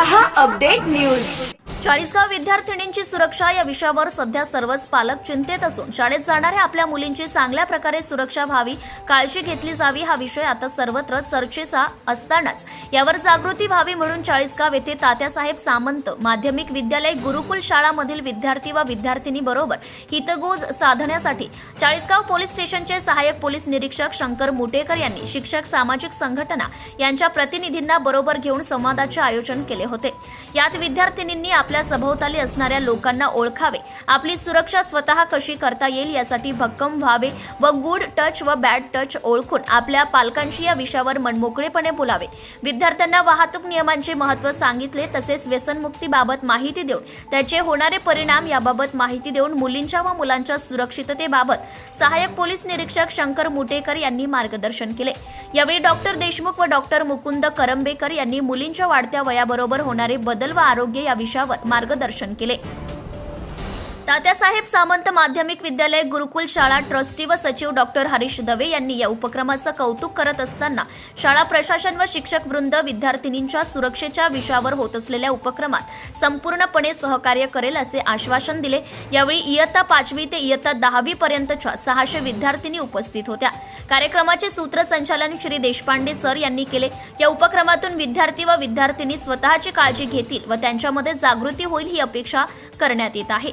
रहा update news Chalisgaon विद्यार्थिनींची सुरक्षा या विषयावर सध्या सर्वच पालक चिंतेत असून शाळेत जाणाऱ्या आपल्या मुलींची चांगल्या प्रकारे सुरक्षा व्हावी काळजी घेतली जावी हा विषय आता सर्वत्र चर्चेचा असतानाच. यावर जागृती व्हावी म्हणून चाळीसगाव येथे तात्यासाहेब सामंत माध्यमिक विद्यालय गुरुकुल शाळामधील विद्यार्थी व विद्यार्थिनी बरोबर हितगोज साधण्यासाठी चाळीसगाव पोलीस स्टेशनचे सहाय्यक पोलीस निरीक्षक शंकर मुटेकर यांनी शिक्षक सामाजिक संघटना यांच्या प्रतिनिधींना बरोबर घेऊन संवादाचे आयोजन केले होते. यात विद्यार्थिनींनी आपल्या सभोवताली असणाऱ्या लोकांना ओळखावे. आपली सुरक्षा स्वतः कशी करता येईल यासाठी भक्कम व्हावे व गुड टच व बॅड टच ओळखून आपल्या पालकांशी या विषयावर मनमोकळेपणे बोलावे. विद्यार्थ्यांना वाहतूक नियमांचे महत्त्व सांगितले तसेच व्यसनमुक्तीबाबत माहिती देऊन त्याचे होणारे परिणाम याबाबत माहिती देऊन मुलींच्या व मुलांच्या सुरक्षिततेबाबत सहाय्यक पोलीस निरीक्षक शंकर मुटेकर यांनी मार्गदर्शन केले. यावेळी डॉक्टर देशमुख व डॉक्टर मुकुंद करंबेकर यांनी मुलींच्या वाढत्या वयाबरोबर होणारे बदल व आरोग्य या विषयावर मार्गदर्शन केले. तात्यासाहेब सामंत माध्यमिक विद्यालय गुरुकुल शाळा ट्रस्टी व सचिव डॉक्टर हरीश दवे यांनी या उपक्रमाचं कौतुक करत असताना शाळा प्रशासन व शिक्षक वृंद विद्यार्थिनींच्या सुरक्षेच्या विषयावर होत असलेल्या उपक्रमात संपूर्णपणे सहकार्य करेल असे आश्वासन दिले. यावेळी इयत्ता पाचवी ते इयत्ता दहावी पर्यंतच्या सहाशे विद्यार्थिनी उपस्थित होत्या. कार्यक्रमाचे सूत्रसंचालन श्री देशपांडे सर यांनी केले. या उपक्रमातून विद्यार्थी व विद्यार्थिनी स्वतःची काळजी घेतील व त्यांच्यामध्ये जागृती होईल ही अपेक्षा करण्यात येत आहे.